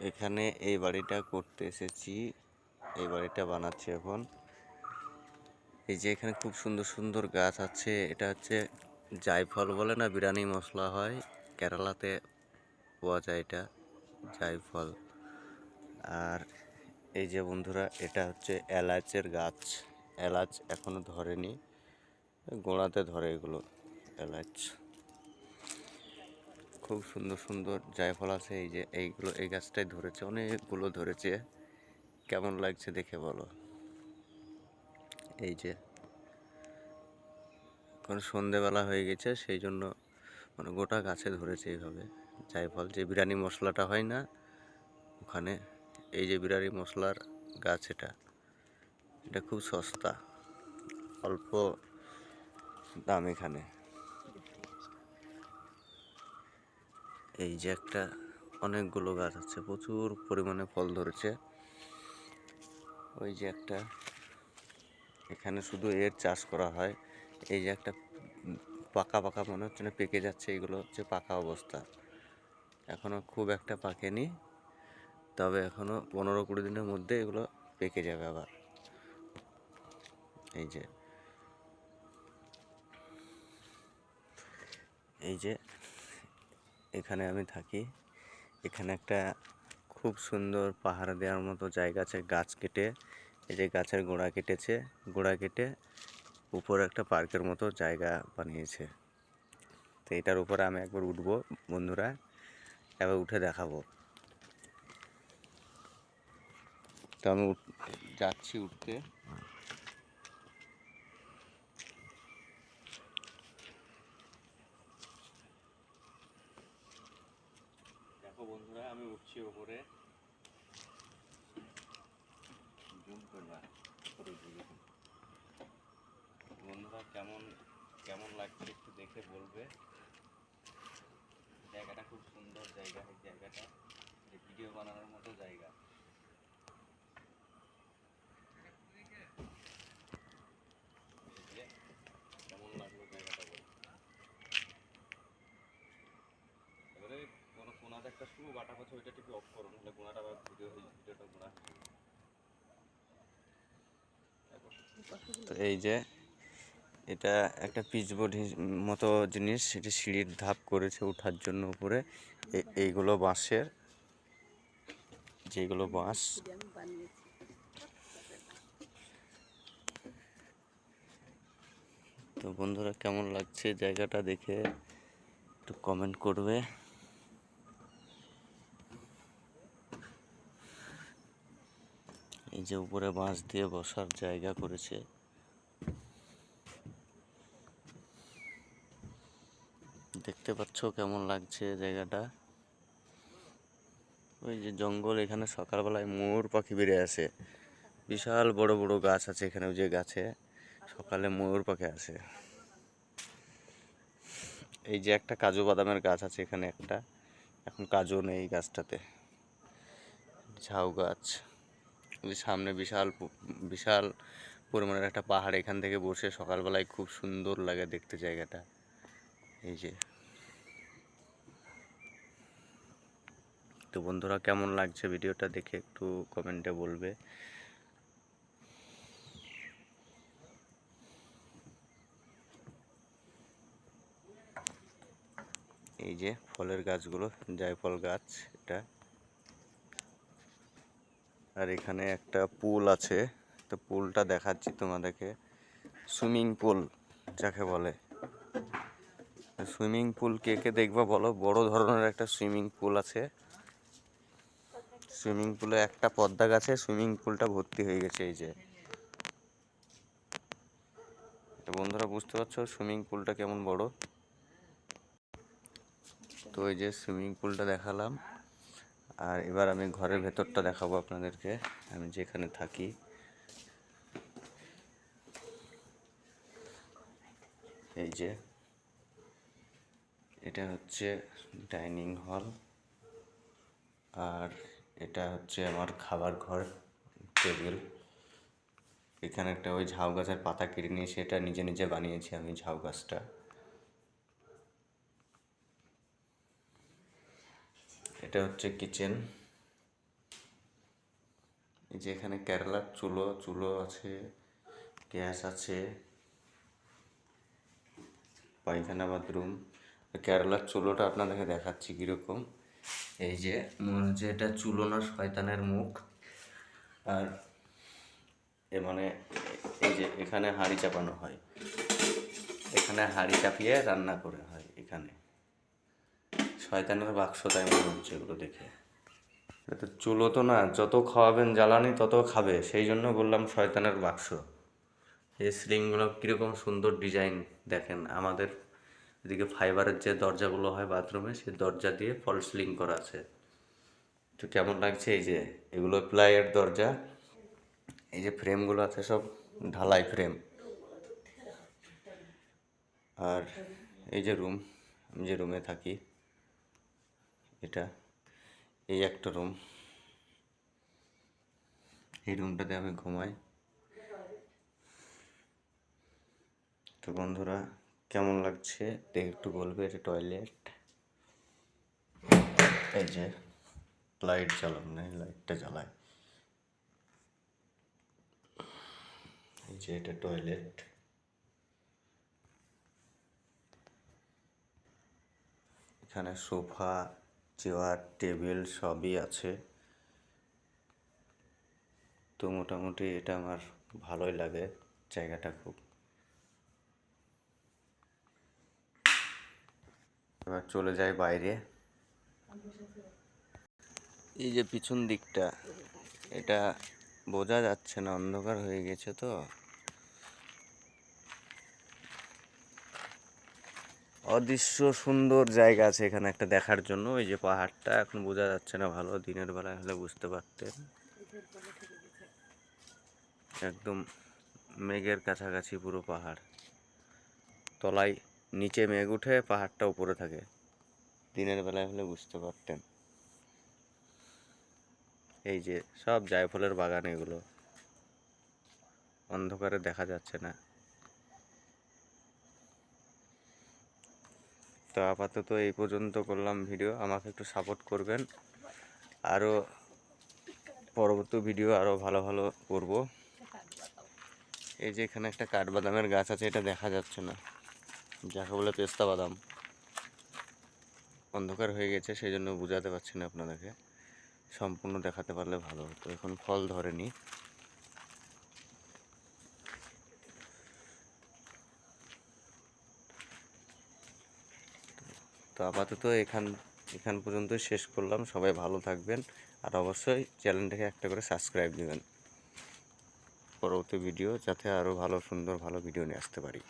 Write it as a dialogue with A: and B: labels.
A: এখানে এই বাড়িটা করতে এসেছি। এই বাড়িটা বানাচ্ছি এখন। এই যে এখানে খুব সুন্দর সুন্দর গাছ আছে। এটা হচ্ছে জায়ফল বলে না, বিরিয়ানি মশলা হয়। কেরালাতে পাওয়া যায় এটা, জায়ফল। আর এই যে বন্ধুরা, এটা হচ্ছে এলাচের গাছ। এলাচ এখনও ধরেনি, গোড়াতে ধরে এগুলো, এলাচ। খুব সুন্দর সুন্দর জায়ফল আছে। এই যে এইগুলো, এই গাছটাই ধরেছে, অনেকগুলো ধরেছে। কেমন লাগছে দেখে বলো। এই যে এখন সন্ধেবেলা হয়ে গেছে, সেই জন্য মানে গোটা গাছে ধরেছে এইভাবে জায়ফল। যে বিরিয়ানি মশলাটা হয় না ওখানে, এই যে বিরিয়ানি মশলার গাছ এটা এটা খুব সস্তা, অল্প দাম এখানে। এই যে একটা অনেকগুলো গাছ আছে, প্রচুর পরিমাণে ফল ধরেছে। ওই যে একটা, এখানে শুধু এর চাষ করা হয়। এই যে একটা পাকা পাকা মনে হচ্ছে না, পেকে যাচ্ছে, এগুলো হচ্ছে পাকা অবস্থা। এখনও খুব একটা পাকেনি, তবে এখনও পনেরো কুড়ি দিনের মধ্যে এগুলো পেকে যাবে আবার। এই যে এই যে এখানে আমি থাকি। এখানে একটা খুব সুন্দর পাহাড় দেওয়ার মতো জায়গা আছে গাছ কেটে। এই যে গাছের গোড়া কেটেছে। গোড়া কেটে উপরে একটা পার্কের মতো জায়গা বানিয়েছে। তো এটার উপরে আমি একবার উঠবো, বন্ধুরা। এবার উঠে দেখাবো। তো আমি যাচ্ছি উঠতে দেখো বন্ধুরা আমি ওপরে বন্ধুরা কেমন কেমন লাগছে একটু দেখে বলবে। জায়গাটা খুব সুন্দর জায়গা এই জায়গাটা। ভিডিও বানানোর মতো জায়গা এই যে, কেমন লাগল জায়গাটা বল এবারে কোনো কোনাতে শুরু ওইটা টিপে অফ নাহলে গোনাটা আবার ভিডিও ভিডিওটা গোনা। তো এই যে, এটা একটা পিচবোর্ড মতো জিনিস এটি সিঁড়ির ধাপ করেছে ওঠার জন্য উপরে। এইগুলো বাঁশের, যেগুলো বাঁশ। তো বন্ধুরা, কেমন লাগছে? জায়গাটা দেখে একটু কমেন্ট করবে। এই যে উপরে বাঁশ দিয়ে বসার জায়গা করেছে। দেখতে পাচ্ছ কেমন লাগছে জায়গাটা? ওই যে জঙ্গল এখানে সকালবেলায় মোর পাখি বেড়ে আসে। বিশাল বড় বড় গাছ আছে এখানে, ওই যে গাছে সকালে ময়ূর পাখি আসে। এই যে একটা কাজু বাদামের গাছ আছে এখানে একটা, এখন কাজু নেই গাছটাতে। ঝাউ গাছ। সামনে বিশাল বিশাল পরিমাণের একটা পাহাড় এখান থেকে বসে সকালবেলায় খুব সুন্দর লাগে দেখতে জায়গাটা। এই যে। তো বন্ধুরা, কেমন লাগছে ভিডিওটা দেখে একটু কমেন্টে বলবে। এই যে ফলের গাছগুলো, জায়ফল গাছ এটা। আর এখানে একটা পুল আছে। তো পুলটা দেখাচ্ছি তোমাদেরকে। সুইমিং পুল, যাকে বলে। সুইমিং পুল কে কে দেখবে বলো? বড় ধরনের একটা সুইমিং পুল আছে। সুইমিং পুলে একটা পদ্মা গাছে সুইমিং পুলটা ভর্তি হয়ে গেছে এই যে। তো বন্ধুরা, বুঝতে পারছ সুইমিং পুলটা কেমন বড়? তো এই যে সুইমিং পুলটা দেখালাম। আর এবার আমি ঘরের ভেতরটা দেখাবো আপনাদেরকে। আমি যেখানে থাকি। এই যে। এটা হচ্ছে ডাইনিং হল। আর এটা হচ্ছে আমার খাবার ঘর, টেবিল। এখানে একটা ওই ঝাউ গাছের পাতা কেটে নিয়ে সেটা নিজে নিজে বানিয়েছি আমি ঝাউ গাছটা এটা হচ্ছে কিচেন এই যে এখানে কেরালার চুলো চুলো আছে, গ্যাস আছে, পায়খানা বাথরুম। কেরালার চুলোটা আপনাদেরকে দেখাচ্ছি কীরকম। এই যে মনে হচ্ছে এটা চুলো না শয়তানের মুখ। আর এ মানে এই যে এখানে হাঁড়ি চাপানো হয়। এখানে হাঁড়ি চাপিয়ে রান্না করে। শয়তানের বাক্স তাই মনে হচ্ছে এগুলো দেখে। তো চুলো তো না, যত খাওয়াবেন জ্বালানি তত খাবে, সেই জন্য বললাম শয়তানের বাক্স। এই সিলিংগুলো কীরকম সুন্দর ডিজাইন দেখেন, আমাদের এদিকে ফাইবারের যে দরজাগুলো হয় বাথরুমে, সেই দরজা দিয়ে ফল সিলিং করা আছে। তো কেমন লাগছে এই যে, এগুলো প্লাইয়ের দরজা, এই যে ফ্রেমগুলো আছে সব ঢালাই ফ্রেম। আর এই যে রুম, আমি যে রুমে থাকি এটা, এই একটা রুম এই রুমটাতে আমি ঘুমাই। তো বন্ধুরা, কেমন লাগছে? দেখে একটু বলবে, এটা টয়লেট এই যে লাইট জ্বালানো নেই লাইটটা জ্বালায় এই যে, এটা টয়লেট এখানে সোফা চেয়ার, টেবিল সবই আছে। তো মোটামুটি এটা আমার ভালোই লাগে জায়গাটা খুব। এবার চলে যাই বাইরে। এই যে পিছন দিকটা, এটা বোঝা যাচ্ছে না, অন্ধকার হয়ে গেছে তো। অদৃশ্য সুন্দর জায়গা আছে এখানে একটা দেখার জন্য। ওই যে পাহাড়টা, এখন বোঝা যাচ্ছে না ভালো, দিনের বেলায় হলে বুঝতে পারতেন। একদম মেঘের কাছাকাছি পুরো পাহাড়। তলায় নিচে মেঘ উঠে পাহাড়টা উপরে থাকে। দিনের বেলায় হলে বুঝতে পারতেন। এই যে সব জায়ফলের বাগান এগুলো। অন্ধকারে দেখা যাচ্ছে না। তো আপাতত এই পর্যন্ত করলাম ভিডিও আমাকে একটু সাপোর্ট করবেন। আরও পরবর্তী ভিডিও আরও ভালো ভালো করব। এই যে এখানে একটা কাঠবাদামের গাছ আছে, এটা দেখা যাচ্ছে না। যাকে বলে পেস্তা বাদাম। অন্ধকার হয়ে গেছে সেই জন্য বোঝাতে পারছি না আপনাদেরকে। সম্পূর্ণ দেখাতে পারলে ভালো হতো। এখন ফল ধরেনি। তো আপাতত এখান এখান পর্যন্ত শেষ করলাম। সবাই ভালো থাকবেন আর অবশ্যই চ্যানেলটাকে একটা করে সাবস্ক্রাইব দেবেন। পরবর্তী ভিডিও যাতে আরও ভালো, সুন্দর, ভালো ভিডিও নিয়ে আসতে পারি।